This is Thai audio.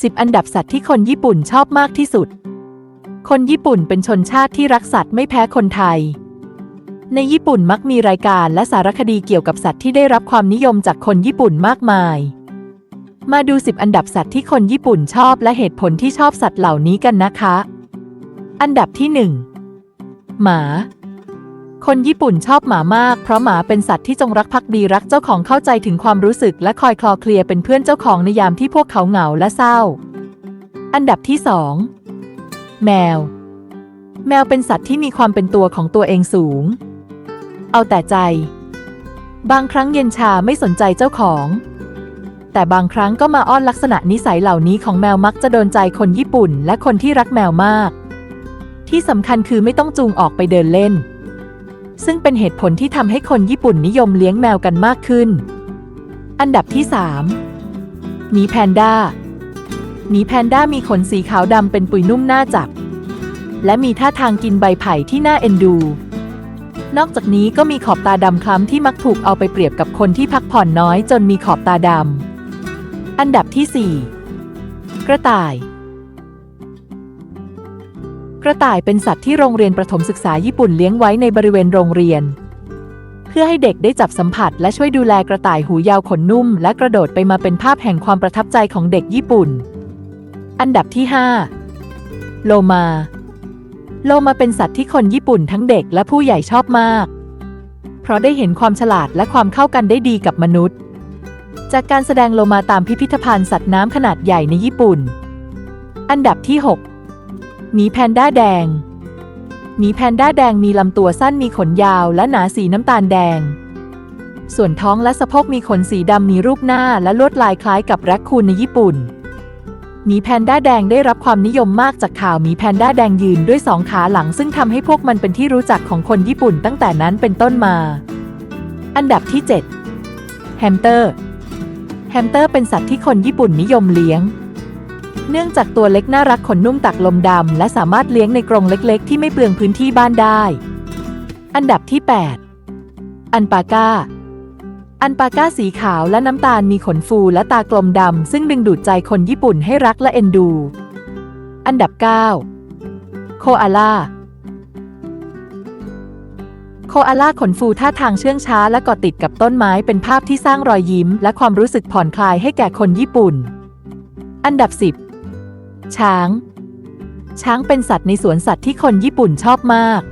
10 อันดับสัตว์ที่คนญี่ปุ่นชอบมากที่สุด คนญี่ปุ่นเป็นชนชาติที่รักสัตว์ไม่แพ้คนไทย ในญี่ปุ่นมักมีรายการและสารคดีเกี่ยวกับสัตว์ที่ได้รับความนิยมจากคนญี่ปุ่นมากมาย มาดู 10 อันดับสัตว์ที่คนญี่ปุ่นชอบและเหตุผลที่ชอบสัตว์เหล่านี้กันนะคะ อันดับที่ 1 หมา คนญี่ปุ่นชอบหมามาก เพราะหมาเป็นสัตว์ที่จงรักภักดีรักเจ้าของเข้าใจถึงความรู้สึกและคอยคลอเคลียเป็นเพื่อนเจ้าของในยามที่พวกเขาเหงาและเศร้า อันดับที่ 2 แมว แมวเป็นสัตว์ที่มีความเป็นตัวของตัวเองสูง เอาแต่ใจ บางครั้งเย็นชาไม่สนใจเจ้าของ แต่บางครั้งก็มาอ้อนลักษณะนิสัยเหล่านี้ของแมวมักจะโดนใจคนญี่ปุ่น และคนที่รักแมวมาก ที่สำคัญคือไม่ต้องจูงออกไปเดินเล่น ซึ่งเป็นเหตุผลที่ทำให้คนญี่ปุ่นนิยมเลี้ยงแมวกันมากขึ้น อันดับที่ 3 หมีแพนด้า หมีแพนด้ามีขนสีขาวดำเป็นปุยนุ่มน่าจับ และมีท่าทางกินใบไผ่ที่น่าเอ็นดู นอกจากนี้ก็มีขอบตาดำคล้ำที่มักถูกเอาไปเปรียบกับคนที่พักผ่อนน้อยจนมีขอบตาดำ อันดับที่ 4 กระต่าย ระต่ายเป็นสัตว์ที่โรงเรียนประถมศึกษาญี่ปุ่นเลี้ยงไว้ในบริเวณโรงเรียน เพื่อให้เด็กได้จับสัมผัส และช่วยดูแลกระต่ายหูยาวขนนุ่ม และกระโดดไปมาเป็นภาพแห่งความประทับใจของเด็กญี่ปุ่น อันดับที่ 5 โลมา โลมาเป็นสัตว์ที่คนญี่ปุ่นทั้งเด็กและผู้ใหญ่ชอบมาก เพราะได้เห็นความฉลาดและความเข้ากันได้ดีกับมนุษย์ จากการแสดงโลมาตามพิพิธภัณฑ์สัตว์น้ำขนาดใหญ่ในญี่ปุ่น อันดับที่ 6 หมีแพนด้าแดง หมีแพนด้าแดงมีลำตัวสั้นมีขนยาวและหนาสีน้ำตาลแดง ส่วนท้องและสะโพกมีขนสีดำมีรูปหน้าและลวดลายคล้ายกับแรคคูนในญี่ปุ่น หมีแพนด้าแดงได้รับความนิยมมากจากข่าวหมีแพนด้าแดงยืนด้วยสองขาหลังซึ่งทำให้พวกมันเป็นที่รู้จักของคนญี่ปุ่นตั้งแต่นั้นเป็นต้นมา อันดับที่ 7 แฮมสเตอร์ แฮมสเตอร์เป็นสัตว์ที่คนญี่ปุ่นนิยมเลี้ยง เนื่องจากตัวเล็กน่ารักขนนุ่มตักลมดำ และสามารถเลี้ยงในกรงเล็กๆ ที่ไม่เปลืองพื้นที่บ้านได้ อันดับที่ 8 อันปาก้า อันปาก้าสีขาวและน้ำตาลมีขนฟูและตากลมดำ ซึ่งดึงดูดใจคนญี่ปุ่นให้รักและเอ็นดู อันดับ 9 โคอาล่าโคอาล่าขนฟูท่าทางเชื่องช้าและเกาะติดกับต้นไม้เป็นภาพที่สร้างรอยยิ้ม และความรู้สึกผ่อนคลายให้แก่คนญี่ปุ่น อันดับ 10 ช้าง ช้างเป็นสัตว์ในสวนสัตว์ที่คนญี่ปุ่นชอบมาก